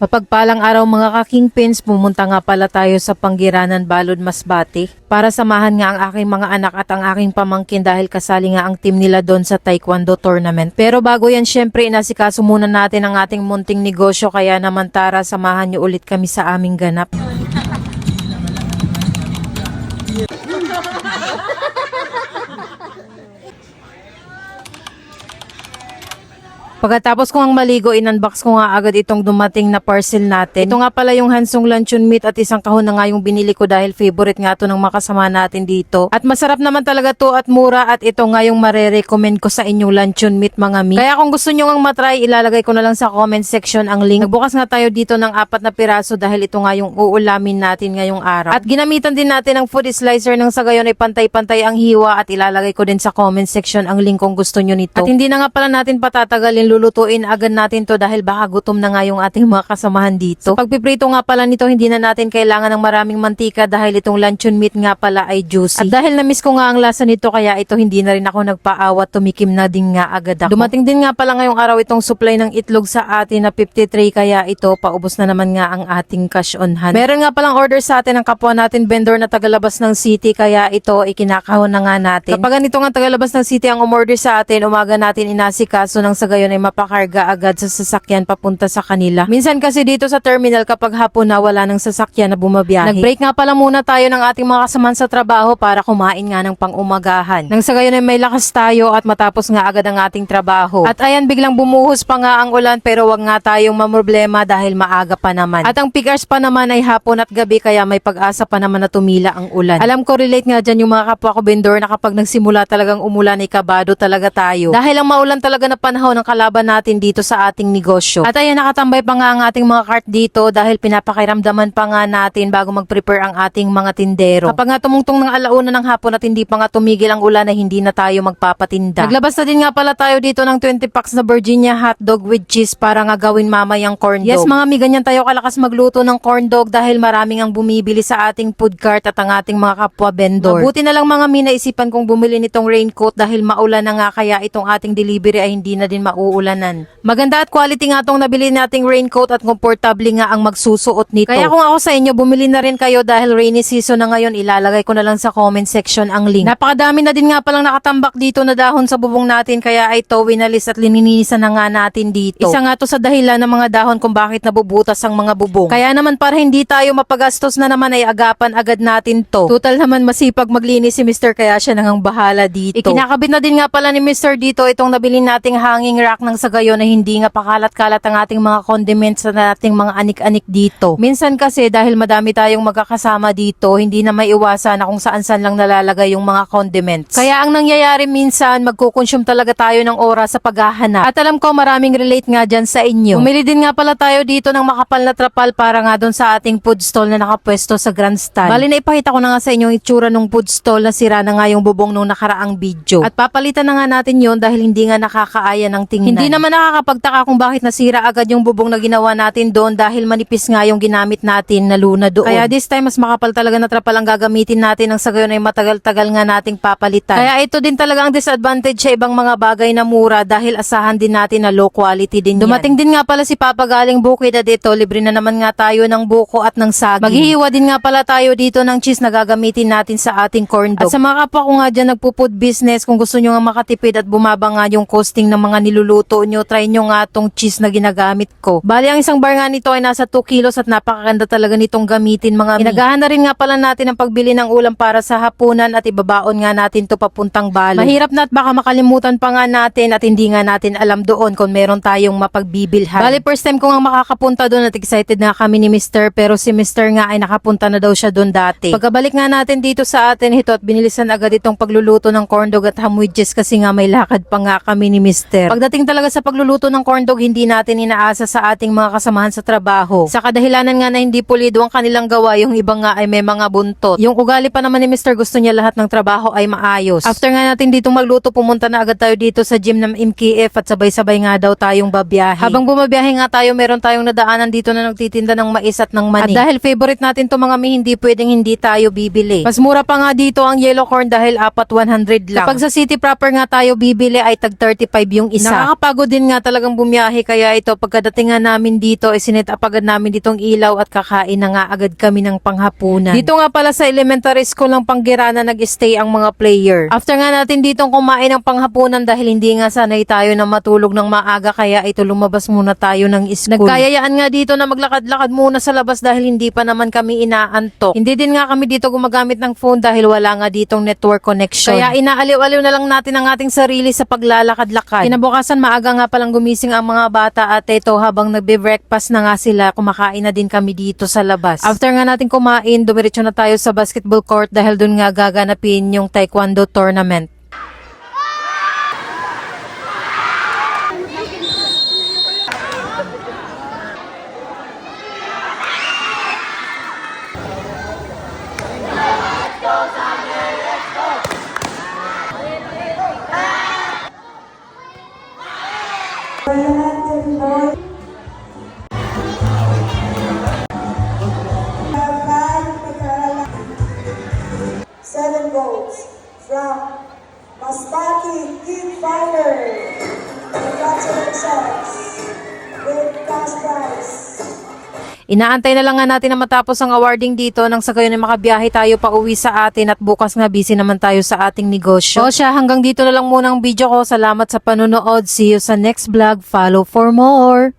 Mapagpalang araw mga ka-kingpins, pumunta nga pala tayo sa Panggiranan Balod Masbate para samahan nga ang aking mga anak at ang aking pamangkin dahil kasali nga ang team nila doon sa Taekwondo tournament. Pero bago yan, syempre inasikaso muna natin ang ating munting negosyo kaya naman tara samahan niyo ulit kami sa aming ganap. Pagkatapos ko ang maligo, in-unbox ko nga agad itong dumating na parcel natin. Ito nga pala yung Hansong Luncheon Meat at isang kahon na nga yung binili ko dahil favorite nga to ng makasama natin dito. At masarap naman talaga to at mura at ito nga yung mare-recommend ko sa inyong luncheon meat mga mi. Kaya kung gusto nyo nga matry, ilalagay ko na lang sa comment section ang link. Nagbukas nga tayo dito ng apat na piraso dahil ito nga yung uulamin natin ngayong araw. At ginamitan din natin ng food slicer ng sa gayon ay pantay-pantay ang hiwa at ilalagay ko din sa comment section ang link kung gusto nyo nito. At hindi na nga pala natin patatagalin lulutuin agad natin to dahil baka gutom na nga yung ating mga kasamahan dito. Sa pagpiprito nga pala nito, hindi na natin kailangan ng maraming mantika dahil itong luncheon meat nga pala ay juicy. At dahil na-miss ko nga ang lasa nito kaya ito hindi na rin ako nagpaawat, tumikim na din nga agad ako. Dumating din nga pala ngayong araw itong supply ng itlog sa atin na 53 kaya ito paubos na naman nga ang ating cash on hand. Meron nga palang order sa atin ng kapwa natin vendor na tagalabas ng city kaya ito ikinakahon na nga natin. Kapag ganito nga tagalabas ng city ang umorder sa atin, umaga natin inasikaso ng sa gayon ay mapakarga agad sa sasakyan papunta sa kanila. Minsan kasi dito sa terminal kapag hapon na wala ng sasakyan na bumabiyahe. Nag-break nga pala muna tayo ng ating mga kasamahan sa trabaho para kumain nga ng pang-umagahan. Nang sa gayon ay may lakas tayo at matapos nga agad ang ating trabaho. At ayan biglang bumuhos pa nga ang ulan pero wag nga tayong mamroblema dahil maaga pa naman. At ang peak hours pa naman ay hapon at gabi kaya may pag-asa pa naman na tumila ang ulan. Alam ko relate nga dyan yung mga kapwa ko vendor na kapag nagsimula talagang umulan ay kabado talaga tayo. Dahil ang maulan talaga na panahon ng kalaban natin dito sa ating negosyo. At ayan nakatambay pa nga ang ating mga cart dito dahil pinapakiramdaman pa nga natin bago mag-prepare ang ating mga tindero. Kapag nga tumungtong ng alauna ng hapon at hindi pa nga tumigil ang ulan ay hindi na tayo magpapatinda. Naglabas na din nga pala tayo dito ng 20 packs na Virginia hotdog with cheese para nga gawin mamayang corn dog. Yes mga mi, ganyan tayo kalakas magluto ng corn dog dahil maraming ang bumibili sa ating food cart at ang ating mga kapwa vendor. Mabuti na lang mga mi naisipan kong bumili nitong raincoat dahil maulan na nga kaya itong ating delivery ay hindi na din mauulanan. Maganda at quality nga tong nabili nating raincoat at komportable nga ang magsusuot nito. Kaya kung ako sa inyo, bumili na rin kayo dahil rainy season na ngayon, ilalagay ko na lang sa comment section ang link. Napakadami na din nga palang nakatambak dito na dahon sa bubong natin kaya ay ito winalis at lininisan na nga natin dito. Isa nga to sa dahilan ng mga dahon kung bakit nabubutas ang mga bubong. Kaya naman para hindi tayo mapagastos na naman ay agapan agad natin to. Total naman masipag maglinis si Mr. kaya siya nang bahala dito. Ikinakabit na din nga pala ni Mr. dito itong nabili nating hanging rack ng sagayon na hindi nga pakalat-kalat ang ating mga condiments sa ating mga anik-anik dito. Minsan kasi dahil madami tayong magkakasama dito, hindi na may iwasan na kung saan-saan lang nalalagay yung mga condiments. Kaya ang nangyayari minsan, magkukonsume talaga tayo ng oras sa paghahanap. At alam ko maraming relate nga dyan sa inyo. Bumili din nga pala tayo dito ng makapal na trapal para nga doon sa ating food stall na nakapwesto sa grandstand. Bali na ipakita ko na nga sa inyo yung itsura ng food stall na sira na nga yung bubong nung nakaraang video. At papalitan na nga natin yon dahil hindi nga nakakaaya ng tingnan. Hindi naman nakakapagtaka kung bakit nasira agad yung bubong na ginawa natin doon dahil manipis nga yung ginamit natin na luna doon. Kaya this time mas makapal talaga na trapal ang gagamitin natin ng sa gayon ay matagal-tagal nga nating papalitan. Kaya ito din talaga ang disadvantage sa ibang mga bagay na mura dahil asahan din natin na low quality din Dumating din nga pala si Papa galing bukid at dito libre na naman nga tayo ng buko at ng saging. Maghihiwa din nga pala tayo dito ng cheese na gagamitin natin sa ating corn dog. At sa mga kapwa ko nga dyan nagpo-food business kung gusto nyo nga makatipid at bumaba nga yung costing ng mga niluluto nyo, try nyo nga tong cheese na ginagamit ko. Bali ang isang bar nga nito ay nasa 2 kilos at napakaganda talaga nitong gamitin mga mi. Inagahan na rin nga pala natin ang pagbili ng ulam para sa hapunan at ibabaon nga natin to papuntang balo. Mahirap na at baka makalimutan pa nga natin at hindi nga natin alam doon kung meron tayong mapagbibilhan. Bali first time ko nga makakapunta doon at excited na kami ni Mr. pero si Mr. nga ay nakapunta na daw siya doon dati. Pagkabalik nga natin dito sa atin ito at binilisan agad itong pagluluto ng corn dog at ham wedges kasi nga may lakad pa nga kami ni Mr. Pagdating talaga sa pagluluto ng corn dog hindi natin inaasa sa ating mga kasamahan sa trabaho. Sa kadahilanan nga na hindi pulido ang kanilang gawa yung iba nga ay may mga buntot. Yung ugali pa naman ni Mr. gusto niya lahat ng trabaho ay maayos. After nga natin dito magluto pumunta na agad tayo dito sa gym ng MKF at sabay-sabay nga daw tayong babiyahe. Habang bumabiyahe nga tayo meron tayong nadaanan dito na nagtitinda ng mais at ng mani. At dahil favorite natin to mga mi hindi pwedeng hindi tayo bibili. Mas mura pa nga dito ang yellow corn dahil apat 100 lang. Kapag sa city proper nga tayo bibili ay tag 35 yung isa. Nakakapagod din nga talagang bumiyahe kaya ito pagkadating nga namin dito ay sinet up agad namin ditong ilaw at kakain na nga agad kami ng panghapunan. Dito nga pala sa elementary school ng Panggirana nag-stay ang mga player. After nga natin ditong kumain ng panghapunan dahil hindi nga sanay tayo na matulog ng maaga kaya ito lumabas muna tayo ng school. Nagkayayaan nga dito na maglakad-lakad muna sa labas dahil hindi pa naman kami inaantok. Hindi din nga kami dito gumagamit ng phone dahil wala nga ditong network connection. Kaya inaaliw-aliw na lang natin ang ating sarili sa paglalakad-lakad. Kinabukasan maaga nga palang gumising ang mga bata at ito habang nagbe-breakfast na nga sila, kumakain na din kami dito sa labas. After nga natin kumain, dumiretso na tayo sa basketball court dahil dun nga gaganapin yung taekwondo tournament. Seven votes from Masbati King Fighter. Congratulations with cash prize. Inaantay na lang nga natin na matapos ang awarding dito nang sa gayon ay makabiyahe tayo pa uwi sa atin at bukas nga busy naman tayo sa ating negosyo. O siya, hanggang dito na lang muna ang video ko. Salamat sa panonood. See you sa next vlog. Follow for more.